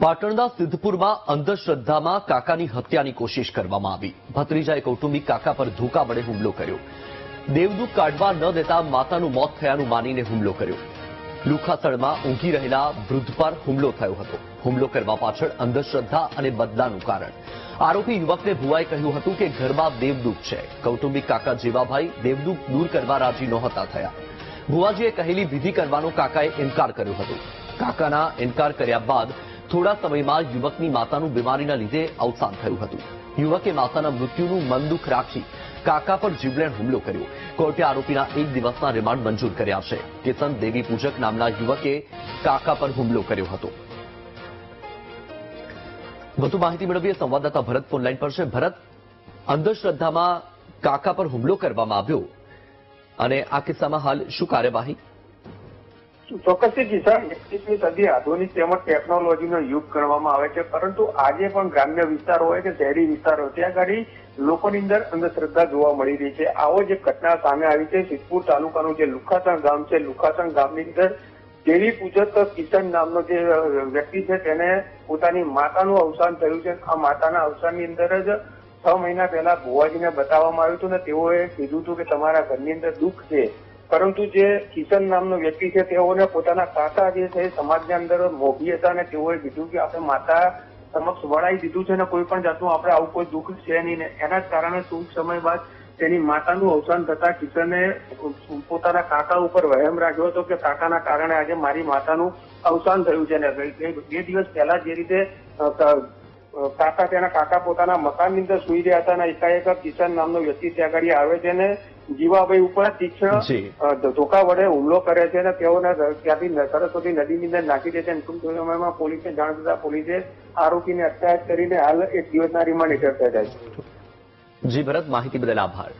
પાટણના સિદ્ધપુરમાં અંધશ્રદ્ધામાં કાકાની હત્યાની કોશિશ કરવામાં આવી. ભત્રીજાએ કૌટુંબિક કાકા પર ધોકા વડે હુમલો કર્યો. દેવદૂત કાઢવા ન દેતા માતાનું મોત થયાનું માનીને હુમલો કર્યો. લુખાસણમાં ઊંઘી રહેલા વૃદ્ધ પર હુમલો થયો હતો. હુમલો કરવા પાછળ અંધશ્રદ્ધા અને બદલાનું કારણ. આરોપી યુવકને ભુવાએ કહ્યું હતું કે ઘરમાં દેવદૂત છે. કૌટુંબિક કાકા જેવાભાઈ દેવદૂત દૂર કરવા રાજી નહોતા થયા. ભુવાજીએ કહેલી વિધિ કરવાનો કાકાએ ઇનકાર કર્યો હતો. કાકાના ઇનકાર કર્યા બાદ થોડા સમયમાં યુવકની માતાનું બીમારીના લીધે અવસાન થયું હતું. યુવકે માતાના મૃત્યુનું મન દુઃખ રાખી કાકા પર જીવલેણ હુમલો કર્યો. કોર્ટે આરોપીના એક દિવસના રિમાન્ડ મંજૂર કર્યા છે. કિશન દેવી પૂજક નામના યુવકે કાકા પર હુમલો કર્યો હતો. વધુ માહિતી મેળવીએ સંવાદદાતા ભરત ફોનલાઈન પર છે. ભરત, અંધશ્રદ્ધામાં કાકા પર હુમલો કરવામાં આવ્યો. અને આ કિસ્સામાં હાલ શું કાર્યવાહી? ચોક્કસથી કિસાન એકવીસમી સદી આધુનિક તેમજ ટેકનોલોજીનો યુગ કરવામાં આવે છે. પરંતુ આજે પણ ગ્રામ્ય વિસ્તાર હોય કે શહેરી વિસ્તાર હોય, ત્યાં આગળ લોકોની અંદર અંધશ્રદ્ધા જોવા મળી રહી છે. આવો જે ઘટના સામે આવી છે. સિદ્ધપુર તાલુકાનું જે લુખાસણ ગામ છે લુખાસણ ગામની અંદર દેવી પૂજક કિશન નામનો જે વ્યક્તિ છે તેને પોતાની માતાનું અવસાન થયું છે. આ માતાના અવસાનની અંદર જ છ મહિના પહેલા ભુવાજીને બતાવવામાં આવ્યું હતું ને તેઓએ કીધું હતું કે તમારા ઘરની અંદર દુઃખ છે. પરંતુ જે કિશન નામનો વ્યક્તિ છે, તેઓને પોતાના કાકા જે છે, સમાજની અંદર મોભી હતા અને તેઓએ કીધું કે આપણે માતા સમક્ષ વળાઈ દીધું છે ને કોઈ પણ જાતનું આપણે આવું કોઈ દુઃખ છે નહીં એના જ કારણે ટૂંક સમય બાદ તેની માતાનું અવસાન થતા કિશને પોતાના કાકા ઉપર વહેમ રાખ્યો હતો કે કાકાના કારણે આજે મારી માતાનું અવસાન થયું છે ને બે દિવસ પહેલા જે રીતે કાકા તેના કાકા પોતાના મકાનની અંદર સુઈ રહ્યા હતા અને એકાએક કિશન નામનો વ્યક્તિ ત્યાં આગળ આવે છે ને જીવાભાઈ ઉપર તીક્ષ્ણ. ધોકા વડે હુમલો કરે છે અને તેઓને ત્યાંથી સરસ્વતી નદીની અંદર નાખી દે છે અને ટૂંક સમયમાં પોલીસને જાણ થતા પોલીસે આરોપીને અટકાયત કરીને હાલ એક દિવસના રિમાન્ડ હેઠળ થયા છે જી ભરત માહિતી બદલ આભાર